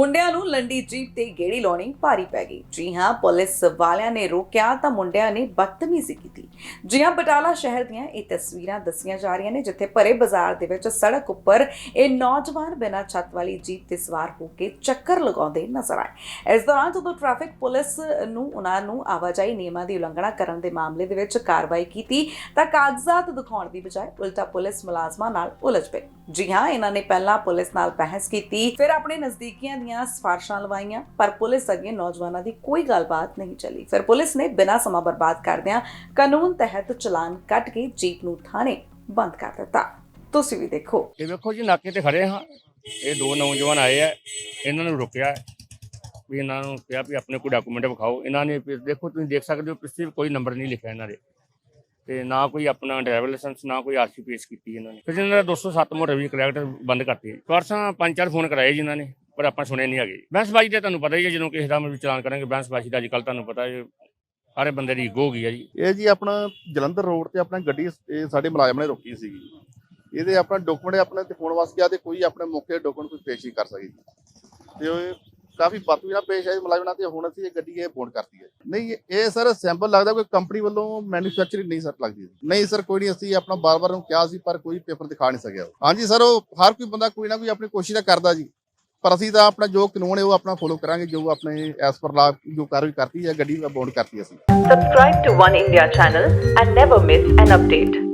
ਮੁੰਡਿਆਂ ਨੂੰ ਲੰਡੀ ਜੀਪ ਤੇ ਗੇੜੀ ਲਾਉਣੀ ਭਾਰੀ ਪੈ ਗਈ। ਜੀ ਹਾਂ, ਪੁਲਿਸ ਵਾਲਿਆਂ ਨੇ ਰੋਕਿਆ ਤਾਂ ਮੁੰਡਿਆਂ ਨੇ ਬਦਤਮੀਜ਼ੀ ਕੀਤੀ। ਜੀ ਹਾਂ ਬਟਾਲਾ ਸ਼ਹਿਰ ਦੀਆਂ ਇਹ ਤਸਵੀਰਾਂ ਦੱਸੀਆਂ ਜਾ ਰਹੀਆਂ ਨੇ, ਜਿੱਥੇ ਭਰੇ ਬਾਜ਼ਾਰ ਦੇ ਵਿੱਚ ਸੜਕ ਉੱਪਰ ਇਹ ਨੌਜਵਾਨ ਬਿਨਾਂ ਛੱਤ ਵਾਲੀ ਜੀਪ ਤੇ ਸਵਾਰ ਹੋ ਕੇ ਚੱਕਰ ਲਗਾਉਂਦੇ ਨਜ਼ਰ ਆਏ। ਇਸ ਦੌਰਾਨ ਜਦੋਂ ਟ੍ਰੈਫਿਕ ਪੁਲਿਸ ਨੂੰ ਉਹਨਾਂ ਨੂੰ ਆਵਾਜਾਈ ਨਿਯਮਾਂ ਦੀ ਉਲੰਘਣਾ ਕਰਨ ਦੇ ਮਾਮਲੇ ਦੇ ਵਿੱਚ ਕਾਰਵਾਈ ਕੀਤੀ, ਤਾਂ ਕਾਗਜ਼ਾਤ ਦਿਖਾਉਣ ਦੀ ਬਜਾਏ ਉਲਟਾ ਪੁਲਿਸ ਮੁਲਾਜ਼ਮਾਂ ਨਾਲ ਉਲਝ ਪਏ। ਜੀ ਹਾਂ, ਇਹਨਾਂ ਨੇ ਪਹਿਲਾਂ ਪੁਲਿਸ ਨਾਲ ਬਹਿਸ ਕੀਤੀ, ਫਿਰ ਆਪਣੇ ਨਜ਼ਦੀਕੀਆਂ ਦੀਆਂ ਸਿਫਾਰਸ਼ਾਂ ਲਵਾਈਆਂ, ਪਰ ਪੁਲਿਸ ਅੱਗੇ ਨੌਜਵਾਨਾਂ ਦੀ ਕੋਈ ਗੱਲਬਾਤ ਨਹੀਂ ਚੱਲੀ। ਫਿਰ ਪੁਲਿਸ ਨੇ ਬਿਨਾਂ ਸਮਾਂ ਬਰਬਾਦ ਕਰਦਿਆਂ ਕਾਨੂੰਨ ਤਹਿਤ ਚਲਾਨ ਕੱਟ ਕੇ ਜੀਪ ਨੂੰ ਥਾਣੇ ਬੰਦ ਕਰ ਦਿੱਤਾ। ਤੁਸੀਂ ਵੀ ਦੇਖੋ। ਇਹ ਵੇਖੋ ਜੀ, ਨਾਕੇ ਤੇ ਖੜੇ ਹਾਂ। ਇਹ ਦੋ ਨੌਜਵਾਨ ਆਏ ਆ। ਇਹਨਾਂ ਨੂੰ ਰੁਕਿਆ। ਵੀ ਇਹਨਾਂ ਨੂੰ ਕਿਹਾ ਵੀ ਆਪਣੇ ਕੋਈ ਡਾਕੂਮੈਂਟ ਵਿਖਾਓ। ਇਹਨਾਂ ਨੇ ਦੇਖੋ, ਤੁਸੀਂ ਦੇਖ ਸਕਦੇ ਹੋ ਪਿੱਛੇ ਕੋਈ ਨੰਬਰ ਨਹੀਂ ਲਿਖਿਆ ਇਹਨਾਂ ਦੇ। ਤੇ ਨਾ ਕੋਈ ਆਪਣਾ ਡਰਾਈਵਰ ਲਾਇਸੈਂਸ ਨਾ ਕੋਈ ਆਰਸੀ ਪੇਸ਼ ਕੀਤੀ ਇਹਨਾਂ ਨੇ। ਫਿਰ ਇਹਨਾਂ ਦਾ 207 ਮੋਟਰ ਵੀ ਕਰੈਕਟ ਬੰਦ ਕਰਤੀ। ਪਰਸਾਂ ਪੰਜ ਚਾਰ ਫੋਨ ਕਰਾਏ ਇਹਨਾਂ ਨੇ, ਪਰ ਆਪਾਂ ਸੁਣੇ ਨਹੀਂ ਹੈਗੇ। ਬੈਂਸਬਾਜੀ ਦਾ ਤੁਹਾਨੂੰ ਪਤਾ ਹੀ ਹੈ, ਜਦੋਂ ਕਿਸੇ ਦਾ ਚਲਾਨ ਕਰਾਂਗੇ ਬੈਂਸਬਾਜੀ ਦਾ ਅੱਜ ਕੱਲ ਤੁਹਾਨੂੰ ਪਤਾ ਹੈ ਸਾਰੇ ਬੰਦੇ ਦੀ ਈਗੋ ਗਈ ਹੈ ਜੀ। ਇਹ ਜੀ ਆਪਣਾ ਜਲੰਧਰ ਰੋਡ ਤੇ ਆਪਣਾ ਗੱਡੀ ਇਹ ਸਾਡੇ ਮੁਲਾਜ਼ਮ ਨੇ ਰੋਕੀ ਸੀਗੀ। ਇਹਦੇ ਆਪਣਾ ਡਾਕੂਮੈਂਟ ਆਪਣੇ ਤੇ ਫੋਨ ਵਾਸਤੇ ਗਿਆ ਤੇ ਕੋਈ ਆਪਣੇ ਮੌਕੇ ਡਾਕੂਮੈਂਟ ਕੋਈ ਪੇਸ਼ ਨਹੀਂ ਕਰ ਸਕੀ। ਤੇ ਉਹ ਕਾਫੀ ਬਦਤਮੀਜ਼ੀ ਨਾਲ ਪੇਸ਼ ਆਏ ਮੁਲਾਜ਼ਮਾਂ ਤੇ ਹੁਣ ਅਸੀਂ ਇਹ ਗੱਡੀ ਇਹ ਫੋਨ ਕਰਤੀ ਹੈ। ਨਹੀਂ, ਇਹ ਸਰ ਸੈਂਪਲ ਲੱਗਦਾ ਕੋਈ ਕੰਪਨੀ ਵੱਲੋਂ ਮੈਨੂਫੈਕਚਰਿੰਗ ਨਹੀਂ ਸਰ ਲੱਗਦੀ ਨਹੀਂ ਸਰ, ਕੋਈ ਨਹੀਂ, ਅਸੀਂ ਆਪਣਾ ਬਾਰ-ਬਾਰ ਨੂੰ ਕਿਹਾ ਸੀ ਪਰ ਕੋਈ ਪੇਪਰ ਦਿਖਾ ਨਹੀਂ ਸਕਿਆ। ਹਾਂਜੀ ਸਰ, ਉਹ ਹਰ ਕੋਈ ਬੰਦਾ ਕੋਈ ਨਾ ਕੋਈ ਆਪਣੀ ਕੋਸ਼ਿਸ਼ ਤਾਂ ਕਰਦਾ ਜੀ। ਪਰ ਅਸੀਂ ਤਾਂ ਆਪਣਾ ਜੋ ਕਾਨੂੰਨ ਹੈ ਉਹ ਆਪਣਾ ਫੋਲੋ ਕਰਾਂਗੇ, ਜੋ ਆਪਣੇ ਐਸ ਪਰ ਲਾ ਜੋ ਕਾਰਵਾਈ ਕਰਤੀ ਹੈ, ਗੱਡੀ ਬੌਂਡ ਕਰਤੀ ਅਸੀਂ Subscribe to One India channel and never miss an update.